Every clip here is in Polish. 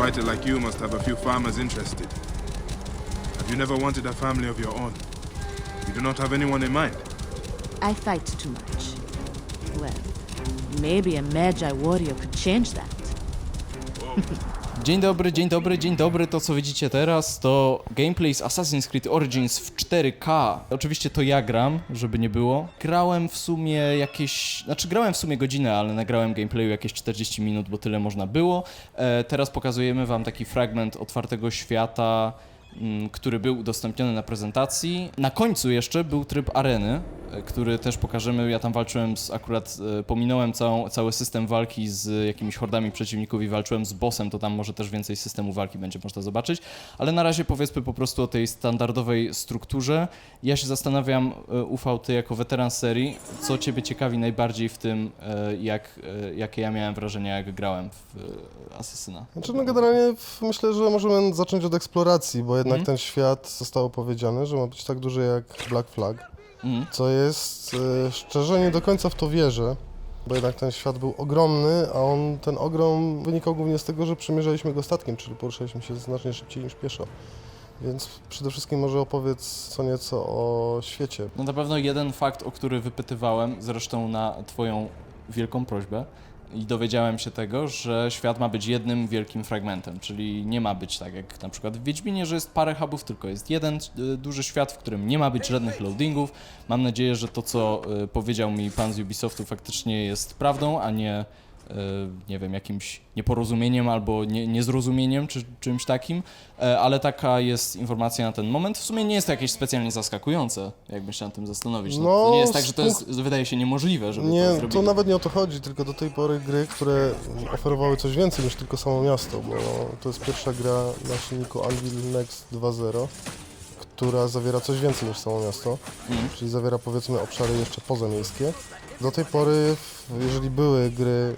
fighter like you must have a few farmers interested. Have you never wanted a family of your own? You do not have anyone in mind? I fight too much. Well, maybe a Magi warrior could change that. Dzień dobry, dzień dobry, dzień dobry. To co widzicie teraz to gameplay z Assassin's Creed Origins w 4K. Oczywiście to ja gram, żeby nie było. Grałem w sumie jakieś, znaczy grałem w sumie godzinę, ale nagrałem gameplayu jakieś 40 minut, bo tyle można było. E, teraz pokazujemy wam taki fragment otwartego świata, mm, który był udostępniony na prezentacji. Na końcu jeszcze był tryb areny, który też pokażemy. Ja tam walczyłem z, akurat e, pominąłem całą, cały system walki z jakimiś hordami przeciwników i walczyłem z bossem, to tam może też więcej systemu walki będzie można zobaczyć. Ale na razie powiedzmy po prostu o tej standardowej strukturze. Ja się zastanawiam, e, Ufał, ty jako weteran serii, co ciebie ciekawi najbardziej w tym, e, jak, jakie ja miałem wrażenia, jak grałem w Asesyna. Znaczy, no generalnie myślę, że możemy zacząć od eksploracji, bo jednak Mhm. ten świat zostało powiedziane, że ma być tak duży jak Black Flag, Co jest, e, szczerze nie do końca w to wierzę, bo jednak ten świat był ogromny, a on, ten ogrom wynikał głównie z tego, że przemierzaliśmy go statkiem, czyli poruszaliśmy się znacznie szybciej niż pieszo. Więc przede wszystkim może opowiedz co nieco o świecie. No na pewno jeden fakt, o który wypytywałem, zresztą na twoją wielką prośbę i dowiedziałem się tego, że świat ma być jednym wielkim fragmentem, czyli nie ma być tak jak na przykład w Wiedźminie, że jest parę hubów, tylko jest jeden y, duży świat, w którym nie ma być żadnych loadingów. Mam nadzieję, że to, co y, powiedział mi pan z Ubisoftu faktycznie jest prawdą, a nie nie wiem, jakimś nieporozumieniem albo nie, niezrozumieniem czy czymś takim, E, ale taka jest informacja na ten moment. W sumie nie jest to jakieś specjalnie zaskakujące, jakby się nad tym zastanowić. No, No, to nie jest tak, że to jest, wydaje się niemożliwe, żeby to Nie, zrobić. to nawet nie o to chodzi, tylko do tej pory gry, które oferowały coś więcej niż tylko samo miasto, bo to jest pierwsza gra na silniku Unreal Next 2.0, która zawiera coś więcej niż samo miasto, Mhm. czyli zawiera powiedzmy obszary jeszcze pozamiejskie. Do tej pory, jeżeli były gry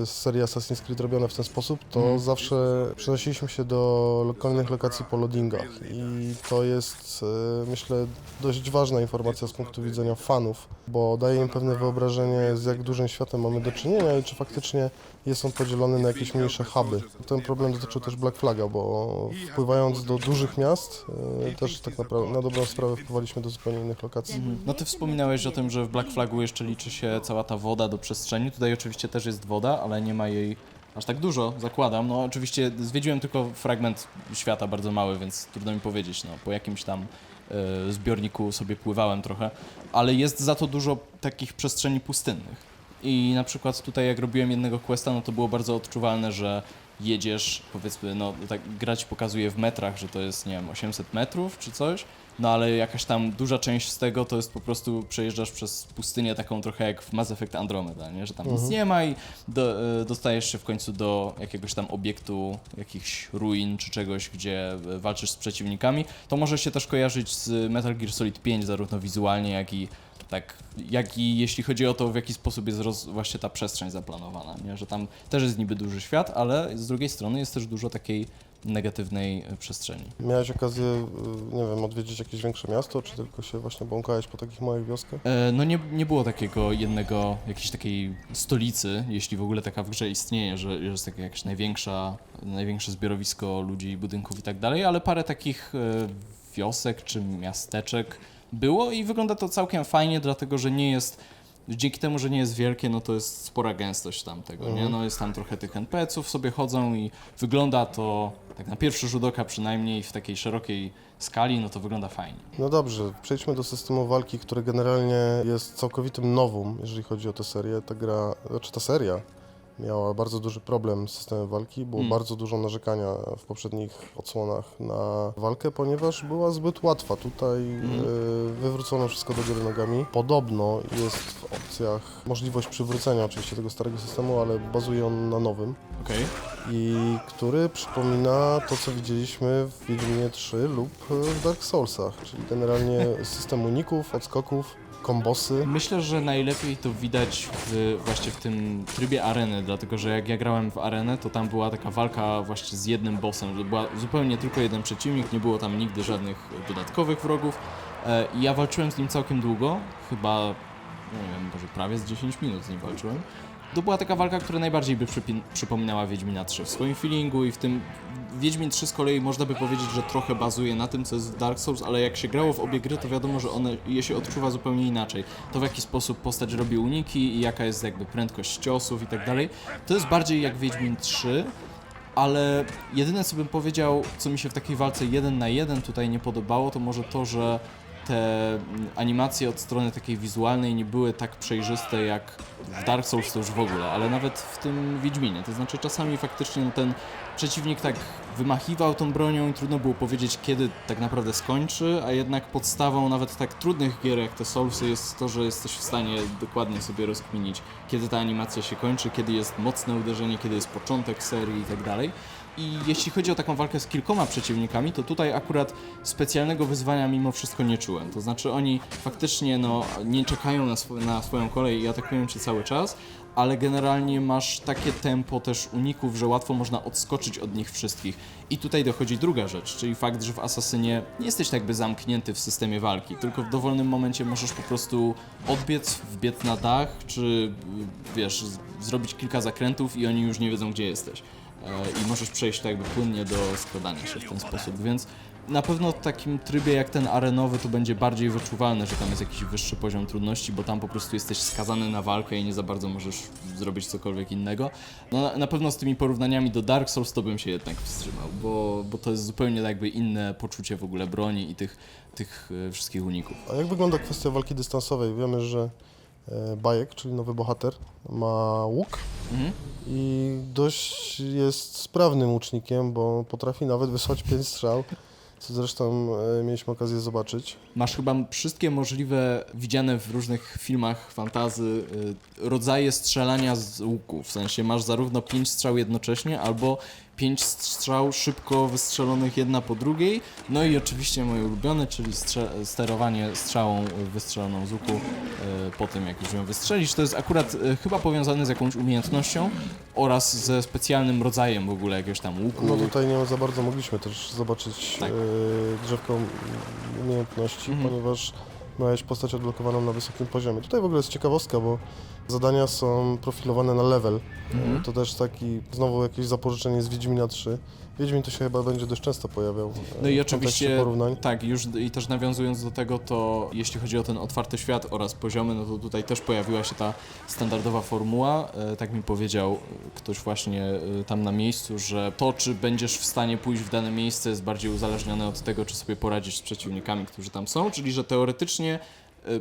yy, z serii Assassin's Creed robione w ten sposób, to Mhm. zawsze przenosiliśmy się do lokalnych lokacji po loadingach i to jest, yy, myślę, dość ważna informacja z punktu widzenia fanów, bo daje im pewne wyobrażenie, z jak dużym światem mamy do czynienia i czy faktycznie jest on podzielony na jakieś mniejsze huby. Ten problem dotyczył też Black Flaga, bo wpływając do dużych miast, yy, też tak naprawdę na dobrą sprawę wpływaliśmy do zupełnie innych lokacji. No ty wspominałeś o tym, że w Black Flagu jeszcze liczy się cała ta woda do przestrzeni. Tutaj oczywiście też jest woda, ale nie ma jej aż tak dużo, zakładam. No oczywiście zwiedziłem tylko fragment świata bardzo mały, więc trudno mi powiedzieć, no po jakimś tam e, zbiorniku sobie pływałem trochę, ale jest za to dużo takich przestrzeni pustynnych. I na przykład tutaj jak robiłem jednego questa, no to było bardzo odczuwalne, że jedziesz, powiedzmy, no tak gra ci pokazuje w metrach, że to jest, nie wiem, 800 metrów czy coś, no ale jakaś tam duża część z tego to jest po prostu przejeżdżasz przez pustynię taką trochę jak w Mass Effect Andromeda, nie? że tam nic nie ma i do, e, dostajesz się w końcu do jakiegoś tam obiektu, jakichś ruin czy czegoś, gdzie e, walczysz z przeciwnikami. To może się też kojarzyć z Metal Gear Solid 5 zarówno wizualnie, jak i tak, jak i jeśli chodzi o to, w jaki sposób jest roz, właśnie ta przestrzeń zaplanowana, nie? że tam też jest niby duży świat, ale z drugiej strony jest też dużo takiej negatywnej e, przestrzeni. Miałeś okazję, yy, nie wiem, odwiedzić jakieś większe miasto, czy tylko się właśnie błąkałeś po takich małych wioskach? E, No nie, nie było takiego jednego, jakiejś takiej stolicy, jeśli w ogóle taka w grze istnieje, że, że jest taka jakaś największa, największe zbiorowisko ludzi, budynków i tak dalej, ale parę takich e, wiosek czy miasteczek było i wygląda to całkiem fajnie, dlatego że nie jest, dzięki temu, że nie jest wielkie, no to jest spora gęstość tam tego, nie? No jest tam trochę tych NPC-ów sobie chodzą i wygląda to, tak na pierwszy rzut oka przynajmniej w takiej szerokiej skali, no to wygląda fajnie. No dobrze, przejdźmy do systemu walki, który generalnie jest całkowitym nowum, jeżeli chodzi o tę serię. Ta gra, znaczy ta seria miała bardzo duży problem z systemem walki, było Mm. bardzo dużo narzekania w poprzednich odsłonach na walkę, ponieważ była zbyt łatwa. Tutaj y, wywrócono wszystko do góry nogami. Podobno jest w opcjach możliwość przywrócenia oczywiście tego starego systemu, ale bazuje on na nowym Okej. i który przypomina to, co widzieliśmy w Wiedźminie 3 lub w Dark Soulsach, czyli generalnie system uników, odskoków, kombosy. Myślę, że najlepiej to widać w, właśnie w tym trybie areny, dlatego że jak ja grałem w arenę, to tam była taka walka właśnie z jednym bossem, że była zupełnie tylko jeden przeciwnik, nie było tam nigdy żadnych dodatkowych wrogów e, i ja walczyłem z nim całkiem długo, chyba, nie wiem, może prawie z 10 minut z nim walczyłem. to była taka walka, która najbardziej by przypominała Wiedźmina 3 w swoim feelingu i w tym Wiedźmin 3 z kolei można by powiedzieć, że trochę bazuje na tym, co jest w Dark Souls, ale jak się grało w obie gry, to wiadomo, że one je się odczuwa zupełnie inaczej. To w jaki sposób postać robi uniki i jaka jest jakby prędkość ciosów i tak dalej. To jest bardziej jak Wiedźmin 3, ale jedyne co bym powiedział, co mi się w takiej walce jeden na jeden tutaj nie podobało, to może to, że te animacje od strony takiej wizualnej nie były tak przejrzyste jak w Dark Souls to już w ogóle, ale nawet w tym Wiedźminie. To znaczy czasami faktycznie no, ten przeciwnik tak wymachiwał tą bronią i trudno było powiedzieć kiedy tak naprawdę skończy, a jednak podstawą nawet tak trudnych gier jak te Soulsy jest to, że jesteś w stanie dokładnie sobie rozkminić kiedy ta animacja się kończy, kiedy jest mocne uderzenie, kiedy jest początek serii i tak dalej. I jeśli chodzi o taką walkę z kilkoma przeciwnikami, to tutaj akurat specjalnego wyzwania mimo wszystko nie czułem. To znaczy oni faktycznie no, nie czekają na, swo- na swoją kolej i atakują cię cały czas, ale generalnie masz takie tempo też uników, że łatwo można odskoczyć od nich wszystkich. I tutaj dochodzi druga rzecz, czyli fakt, że w Asasynie nie jesteś jakby zamknięty w systemie walki, tylko w dowolnym momencie możesz po prostu odbiec, wbiec na dach, czy wiesz, zrobić kilka zakrętów i oni już nie wiedzą gdzie jesteś. E, I możesz przejść tak jakby płynnie do składania się w ten sposób, więc na pewno w takim trybie jak ten arenowy to będzie bardziej wyczuwalne, że tam jest jakiś wyższy poziom trudności, bo tam po prostu jesteś skazany na walkę i nie za bardzo możesz zrobić cokolwiek innego. No na, pewno z tymi porównaniami do Dark Souls to bym się jednak wstrzymał, bo, bo to jest zupełnie jakby inne poczucie w ogóle broni i tych, tych e, wszystkich uników. A jak wygląda kwestia walki dystansowej? Wiemy, że e, Bajek, czyli nowy bohater, ma łuk Mhm. i dość jest sprawnym łucznikiem, bo potrafi nawet wysłać pięć strzał, co zresztą e, mieliśmy okazję zobaczyć. Masz chyba wszystkie możliwe, widziane w różnych filmach fantazy, y, rodzaje strzelania z łuku. W sensie masz zarówno pięć strzał jednocześnie, albo pięć strzał szybko wystrzelonych jedna po drugiej. No i oczywiście moje ulubione, czyli sterowanie strzałą wystrzeloną z łuku y, po tym, jak już ją wystrzelisz. To jest akurat y, chyba powiązane z jakąś umiejętnością oraz ze specjalnym rodzajem w ogóle jakiegoś tam łuku. No tutaj nie za bardzo mogliśmy też zobaczyć Tak. e, drzewko umiejętności, Mhm. ponieważ miałeś postać odblokowaną na wysokim poziomie. Tutaj w ogóle jest ciekawostka, bo zadania są profilowane na level. Mhm. To też taki, znowu jakieś zapożyczenie z Wiedźmina 3. Wiedźmin tu się chyba będzie dość często pojawiał. e, No i oczywiście, porównań. tak, już i też nawiązując do tego, to jeśli chodzi o ten otwarty świat oraz poziomy, no to tutaj też pojawiła się ta standardowa formuła. E, tak mi powiedział e, ktoś właśnie tam na miejscu, że to, czy będziesz w stanie pójść w dane miejsce jest bardziej uzależnione od tego, czy sobie poradzisz z przeciwnikami, którzy tam są, czyli że teoretycznie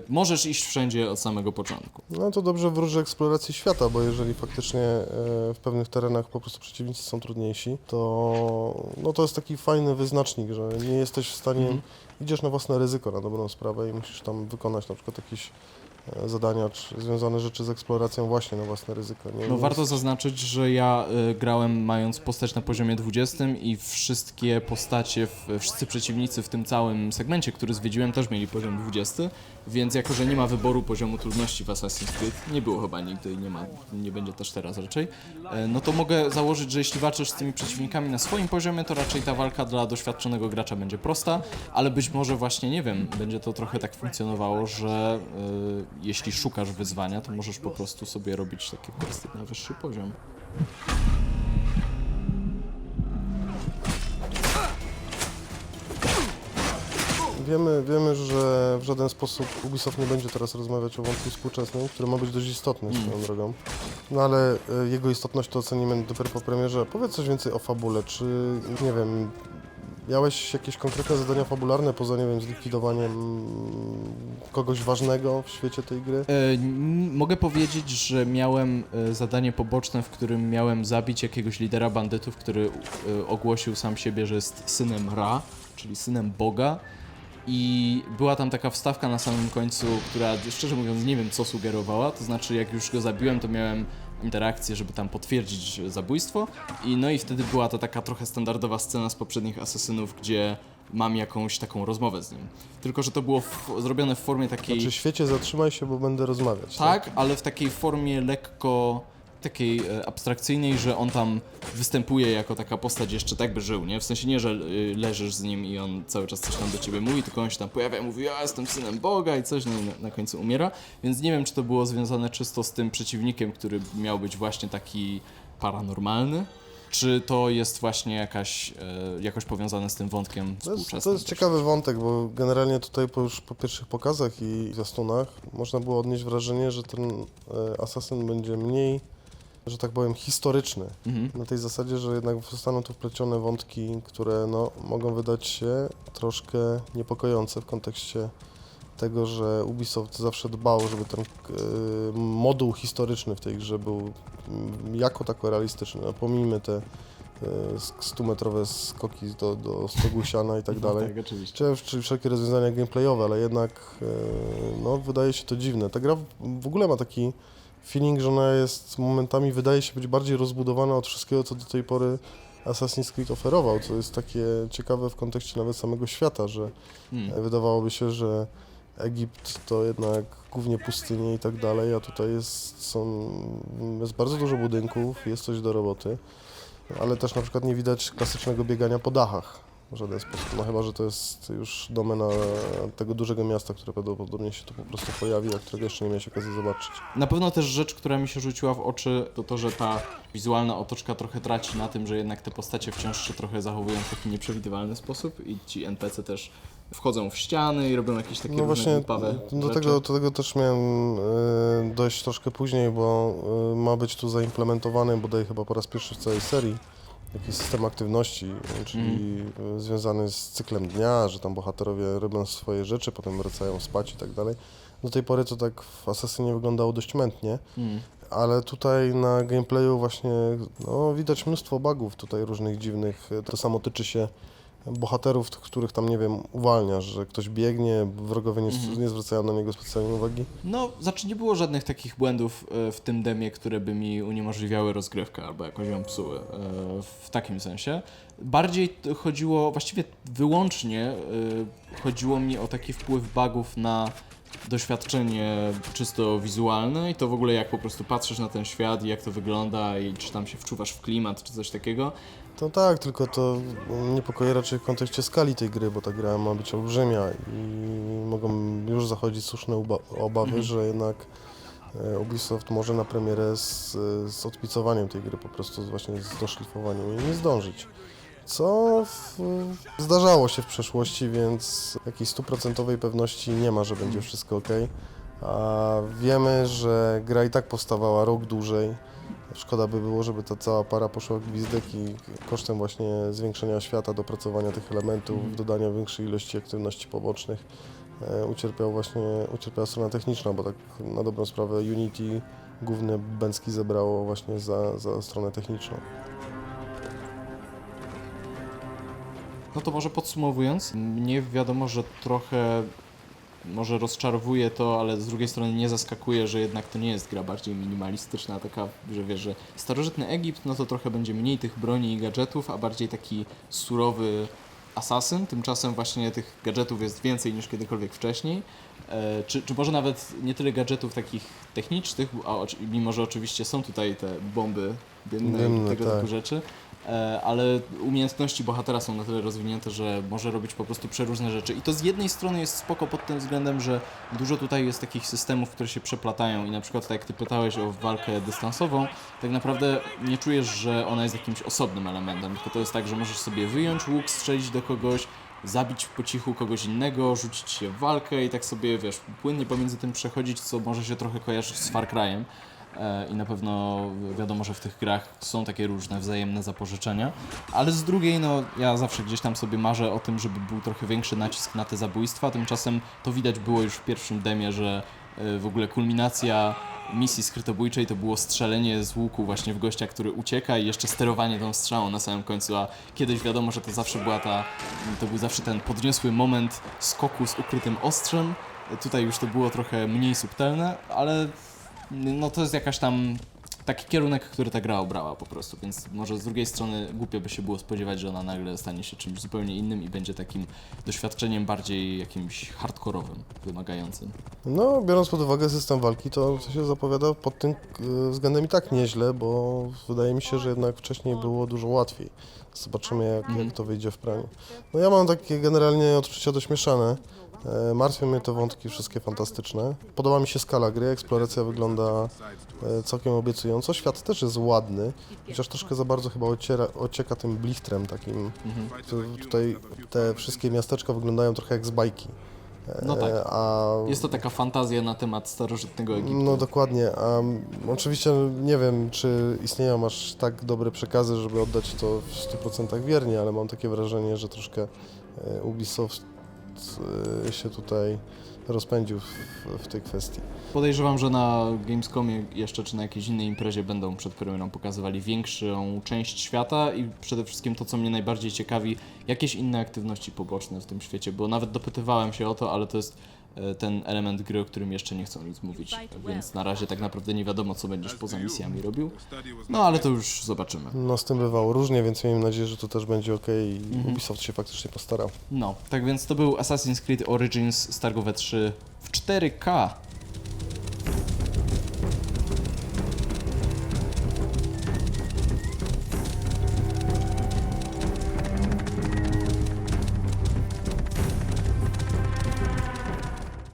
możesz iść wszędzie od samego początku. No to dobrze wróży eksploracji świata, bo jeżeli faktycznie e, w pewnych terenach po prostu przeciwnicy są trudniejsi, to no to jest taki fajny wyznacznik, że nie jesteś w stanie, Mhm. idziesz na własne ryzyko na dobrą sprawę i musisz tam wykonać na przykład jakieś e, zadania czy związane rzeczy z eksploracją właśnie na własne ryzyko. Nie, No warto zaznaczyć, że ja y, grałem mając postać na poziomie 20 i wszystkie postacie, w, wszyscy przeciwnicy w tym całym segmencie, który zwiedziłem też mieli poziom 20, więc jako, że nie ma wyboru poziomu trudności w Assassin's Creed, nie było chyba nigdy i nie ma, nie będzie też teraz raczej, e, no to mogę założyć, że jeśli walczysz z tymi przeciwnikami na swoim poziomie, to raczej ta walka dla doświadczonego gracza będzie prosta, ale być może właśnie, nie wiem, będzie to trochę tak funkcjonowało, że y, jeśli szukasz wyzwania, to możesz po prostu sobie robić takie questy na wyższy poziom. Wiemy, wiemy, że w żaden sposób Ubisoft nie będzie teraz rozmawiać o wątku współczesnym, który ma być dość istotny Mm. swoją drogą. No ale e, jego istotność to ocenimy dopiero po premierze. Powiedz coś więcej o fabule, czy nie wiem, miałeś jakieś konkretne zadania fabularne poza, nie wiem, zlikwidowaniem kogoś ważnego w świecie tej gry? E, mogę powiedzieć, że miałem e, zadanie poboczne, w którym miałem zabić jakiegoś lidera bandytów, który e, ogłosił sam siebie, że jest synem Ra, czyli synem Boga. I była tam taka wstawka na samym końcu, która szczerze mówiąc nie wiem co sugerowała. To znaczy, jak już go zabiłem, to miałem interakcję, żeby tam potwierdzić zabójstwo. I no i wtedy była to taka trochę standardowa scena z poprzednich asesynów, gdzie mam jakąś taką rozmowę z nim. Tylko, że to było zrobione w formie takiej. Znaczy świecie zatrzymaj się, bo będę rozmawiać. Tak, ale w takiej formie lekko takiej e, abstrakcyjnej, że on tam występuje jako taka postać jeszcze tak by żył, nie? W sensie nie, że y, leżysz z nim i on cały czas coś tam do ciebie mówi, tylko on się tam pojawia i mówi, ja jestem synem Boga i coś, no i na, na końcu umiera. Więc nie wiem, czy to było związane czysto z tym przeciwnikiem, który miał być właśnie taki paranormalny, czy to jest właśnie jakaś, e, jakoś powiązane z tym wątkiem To jest, to jest ciekawy wątek, bo generalnie tutaj po, już po pierwszych pokazach i zwiastunach można było odnieść wrażenie, że ten e, asasyn będzie mniej, że tak powiem, historyczny. Mhm. Na tej zasadzie, że jednak zostaną tu wplecione wątki, które no, mogą wydać się troszkę niepokojące w kontekście tego, że Ubisoft zawsze dbał, żeby ten e, moduł historyczny w tej grze był mm, jako tako realistyczny. No, pomijmy te e, 100-metrowe skoki do, do stogu siana i tak dalej. Tak, oczywiście. Czy, wszelkie rozwiązania gameplayowe, ale jednak e, no, wydaje się to dziwne. Ta gra w ogóle ma taki feeling, że ona jest momentami wydaje się być bardziej rozbudowana od wszystkiego, co do tej pory Assassin's Creed oferował, co jest takie ciekawe w kontekście nawet samego świata, że Mm. e, wydawałoby się, że Egipt to jednak głównie pustynie i tak dalej, a tutaj jest, są, jest bardzo dużo budynków, jest coś do roboty, ale też na przykład nie widać klasycznego biegania po dachach w żaden sposób. No chyba, że to jest już domena tego dużego miasta, które prawdopodobnie się tu po prostu pojawi, a którego jeszcze nie miałeś okazji zobaczyć. Na pewno też rzecz, która mi się rzuciła w oczy, to to, że ta wizualna otoczka trochę traci na tym, że jednak te postacie wciąż się trochę zachowują w taki nieprzewidywalny sposób i ci NPC też wchodzą w ściany i robią jakieś takie No właśnie głupawe do rzeczy. tego, do tego też miałem e, dojść troszkę później, bo e, ma być tu zaimplementowany bodaj chyba po raz pierwszy w całej serii jakiś system aktywności, czyli Mhm. e, związany z cyklem dnia, że tam bohaterowie robią swoje rzeczy, potem wracają spać i tak dalej. Do tej pory to tak w Assassinie wyglądało dość mętnie, Mm. ale tutaj na gameplayu właśnie no, widać mnóstwo bugów tutaj różnych dziwnych. To samo tyczy się bohaterów, których tam, nie wiem, uwalniasz, że ktoś biegnie, wrogowie nie, Mhm. nie zwracają na niego specjalnej uwagi. No, znaczy nie było żadnych takich błędów e, w tym demie, które by mi uniemożliwiały rozgrywkę albo jakoś ją psuły, e, w takim sensie. Bardziej chodziło, właściwie wyłącznie e, chodziło mi o taki wpływ bugów na doświadczenie czysto wizualne i to w ogóle jak po prostu patrzysz na ten świat i jak to wygląda i czy tam się wczuwasz w klimat czy coś takiego. To tak, tylko to niepokoi raczej w kontekście skali tej gry, bo ta gra ma być olbrzymia i mogą już zachodzić słuszne obawy, Mhm. że jednak e, Ubisoft może na premierę z, z odpicowaniem tej gry, po prostu właśnie z doszlifowaniem i nie zdążyć. Co w, zdarzało się w przeszłości, więc jakiejś stuprocentowej pewności nie ma, że będzie wszystko ok. A wiemy, że gra i tak powstawała rok dłużej. Szkoda by było, żeby ta cała para poszła w gwizdek i kosztem właśnie zwiększenia świata, dopracowania tych elementów, dodania większej ilości aktywności pobocznych e, ucierpiał właśnie, ucierpiała strona techniczna, bo tak na dobrą sprawę Unity główne bęcki zebrało właśnie za, za stronę techniczną. No to może podsumowując, mnie wiadomo, że trochę może rozczarowuje to, ale z drugiej strony nie zaskakuje, że jednak to nie jest gra bardziej minimalistyczna, taka, że wiesz, że starożytny Egipt, no to trochę będzie mniej tych broni i gadżetów, a bardziej taki surowy asasyn. Tymczasem właśnie tych gadżetów jest więcej niż kiedykolwiek wcześniej. E, czy, czy może nawet nie tyle gadżetów takich technicznych, a mimo że oczywiście są tutaj te bomby dymne, Dymne, i tego tak. typu rzeczy, ale umiejętności bohatera są na tyle rozwinięte, że może robić po prostu przeróżne rzeczy. I to z jednej strony jest spoko pod tym względem, że dużo tutaj jest takich systemów, które się przeplatają i na przykład tak jak ty pytałeś o walkę dystansową, tak naprawdę nie czujesz, że ona jest jakimś osobnym elementem, tylko to jest tak, że możesz sobie wyjąć łuk, strzelić do kogoś, zabić po cichu kogoś innego, rzucić się w walkę i tak sobie, wiesz, płynnie pomiędzy tym przechodzić, co może się trochę kojarzyć z Far Cry'em. E, I na pewno wiadomo, że w tych grach są takie różne wzajemne zapożyczenia, ale z drugiej, no ja zawsze gdzieś tam sobie marzę o tym, żeby był trochę większy nacisk na te zabójstwa. Tymczasem to widać było już w pierwszym demie, że e, w ogóle kulminacja misji skrytobójczej to było strzelenie z łuku właśnie w gościa, który ucieka i jeszcze sterowanie tą strzałą na samym końcu, a kiedyś wiadomo, że to zawsze była ta, to był zawsze ten podniosły moment skoku z ukrytym ostrzem. Tutaj już to było trochę mniej subtelne, ale no to jest jakaś tam taki kierunek, który ta gra obrała po prostu, więc może z drugiej strony głupio by się było spodziewać, że ona nagle stanie się czymś zupełnie innym i będzie takim doświadczeniem bardziej jakimś hardkorowym, wymagającym. No, biorąc pod uwagę system walki, to, się zapowiada pod tym e, względem i tak nieźle, bo wydaje mi się, że jednak wcześniej było dużo łatwiej. Zobaczymy, jak, jak to wyjdzie w praniu. No ja mam takie generalnie odczucia dość mieszane. E, Martwią mnie te wątki wszystkie fantastyczne. Podoba mi się skala gry, eksploracja wygląda e, całkiem obiecująco. Świat też jest ładny, chociaż troszkę za bardzo chyba ociera, ocieka tym blichtrem takim. Tu- Tutaj te wszystkie miasteczka wyglądają trochę jak z bajki. E, No tak. A Jest to taka fantazja na temat starożytnego Egiptu. no dokładnie. Oczywiście nie wiem, czy istnieją aż tak dobre przekazy, żeby oddać to w 100% wiernie, ale mam takie wrażenie, że troszkę e, Ubisoft e, się tutaj rozpędził w, w tej kwestii. Podejrzewam, że na Gamescomie jeszcze czy na jakiejś innej imprezie będą przed premierą pokazywali większą część świata i przede wszystkim to, co mnie najbardziej ciekawi, jakieś inne aktywności poboczne w tym świecie, bo nawet dopytywałem się o to, ale to jest ten element gry, o którym jeszcze nie chcą nic mówić, więc na razie tak naprawdę nie wiadomo, co będziesz poza misjami robił. No ale to już zobaczymy. No z tym bywało różnie, więc miejmy nadzieję, że to też będzie ok i Mhm. Ubisoft się faktycznie postarał. No, tak więc to był Assassin's Creed Origins z Targowe 3 w 4K.